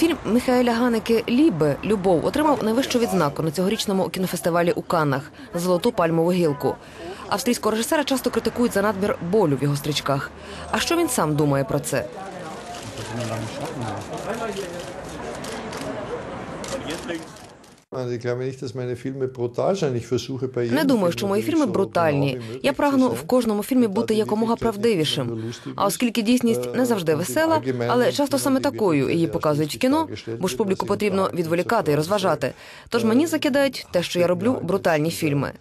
Фільм Михайля Ганеки Лібе Любов отримав найвищу відзнаку на цьогорічному кінофестивалі у Каннах Золоту пальмову гілку. Австрійського режисера часто критикують за надмір болю в його стрічках. А що він сам думає про це? Не думаю, що мої фільми брутальні. Я прагну в кожному фільмі бути якомога правдивішим. А оскільки дійсність не завжди весела, але часто саме такою її показують в кіно, бо ж публіку потрібно відволікати і розважати. Тож мені закидають те, що я роблю брутальні фільми.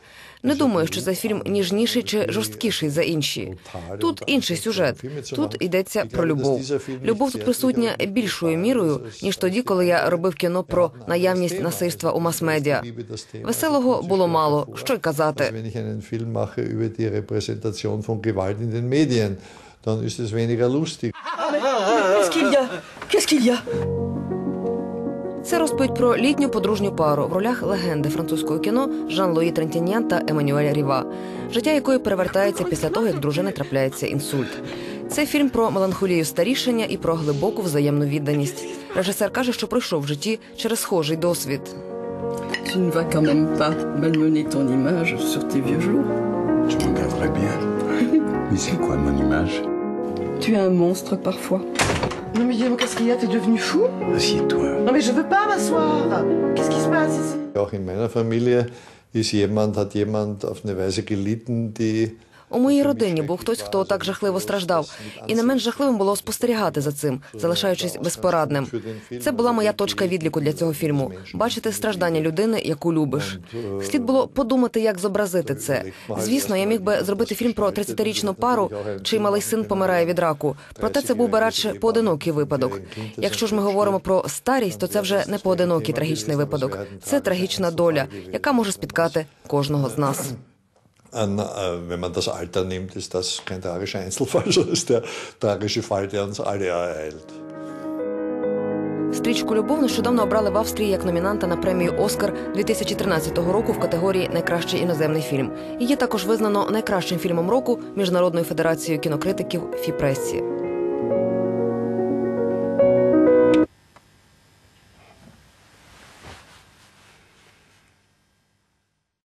Не думаю, що цей фільм ніжніший чи жорсткіший за інші. Тут інший сюжет. Тут йдеться про любов. Любов тут присутня більшою мірою ніж тоді, коли я робив кіно про наявність насильства у мас-медіа. Веселого було мало. Що й казати. Medien, dann ist es weniger lustig. Qu'est-ce qu'il y a Qu'est-ce qu'il y a Це розповідь про літню подружню пару в ролях легенди французького кіно Жан-Луї Трентіньян та Еммануель Ріва, життя якої перевертається після того, як дружини трапляється інсульт. Це фільм про меланхолію старішення і про глибоку взаємну відданість. Режисер каже, що пройшов в житті через схожий досвід. Tu ne vas quand même pas malmener ton image sur tes vieux jours. Je m'en garderai bien. Mais c'est quoi mon image Tu es un monstre parfois. Non mais dis-moi, qu'est-ce qu'il y a T'es devenu fou Assieds-toi. Non mais je veux pas m'asseoir. Qu'est-ce qui se passe ici? Auch in meiner Familie ist jemand, hat jemand auf eine Weise gelitten, die У моїй родині був хтось, хто так жахливо страждав, і не менш жахливим було спостерігати за цим, залишаючись безпорадним. Це була моя точка відліку для цього фільму. Бачити страждання людини, яку любиш. Слід було подумати, як зобразити це. Звісно, я міг би зробити фільм про 30-річну пару, чий малий син помирає від раку. Проте це був би радше поодинокий випадок. Якщо ж ми говоримо про старість, то це вже не поодинокий трагічний випадок. Це трагічна доля, яка може спіткати кожного з нас. An, äh, wenn man das Alter nimmt, ist das kein tragischer Einzelfall, sondern ist der tragische Fall, der uns alle ereilt. Стрічку Любов нещодавно обрали в Австрії як номінанта на премію Оскар 2013 року в категорії Найкращий іноземний фільм. Її також визнано найкращим фільмом року Міжнародною федерацією кінокритиків Фіпресі.